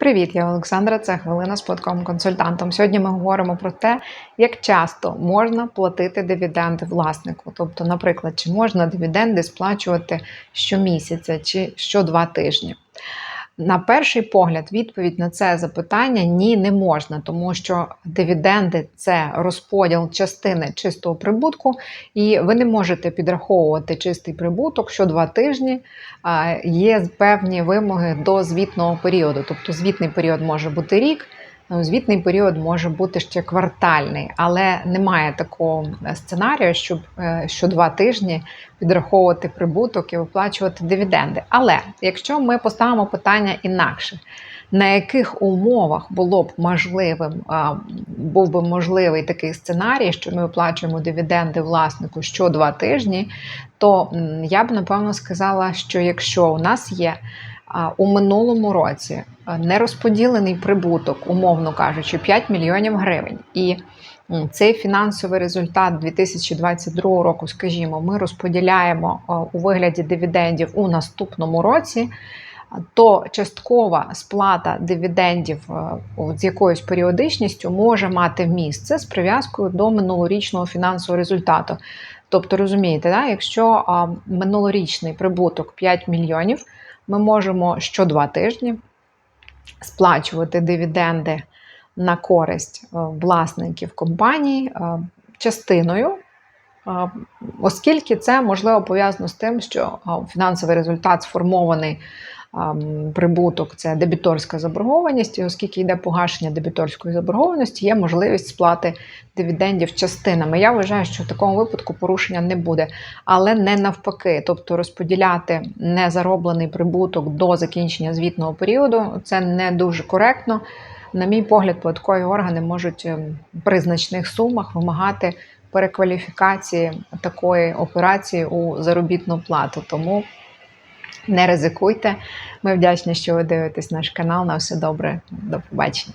Привіт, я Олександра. Це хвилина з податковим консультантом. Сьогодні ми говоримо про те, як часто можна платити дивіденди власнику. Тобто, наприклад, чи можна дивіденди сплачувати щомісяця чи що два тижні. На перший погляд, відповідь на це запитання ні, не можна, тому що дивіденди це розподіл частини чистого прибутку, і ви не можете підраховувати чистий прибуток що два тижні. Є певні вимоги до звітного періоду. Тобто звітний період може бути рік, ну, звітний період може бути ще квартальний, але немає такого сценарію, щоб е, що два тижні підраховувати прибуток і виплачувати дивіденди. Але якщо ми поставимо питання інакше, на яких умовах було б можливим, був би можливий такий сценарій, що ми виплачуємо дивіденди власнику що два тижні, то я б напевно сказала, що якщо у нас є у минулому році нерозподілений прибуток, умовно кажучи, 5 мільйонів гривень, і цей фінансовий результат 2022 року, скажімо, ми розподіляємо у вигляді дивідендів у наступному році. То часткова сплата дивідендів е, з якоюсь періодичністю може мати місце з прив'язкою до минулорічного фінансового результату. Тобто, розумієте, да? якщо минулорічний прибуток 5 мільйонів, ми можемо що два тижні сплачувати дивіденди на користь е, власників компанії е, частиною. е, Оскільки це можливо пов'язано з тим, що фінансовий результат сформований прибуток це дебіторська заборгованість, і оскільки йде погашення дебіторської заборгованості, є можливість сплати дивідендів частинами. Я вважаю, що в такому випадку порушення не буде, але не навпаки. Тобто розподіляти незароблений прибуток до закінчення звітного періоду це не дуже коректно. На мій погляд, податкові органи можуть ем, при значних сумах вимагати перекваліфікації такої операції у заробітну плату. Тому не ризикуйте. Ми вдячні, що ви дивитесь наш канал. На все добре. До побачення.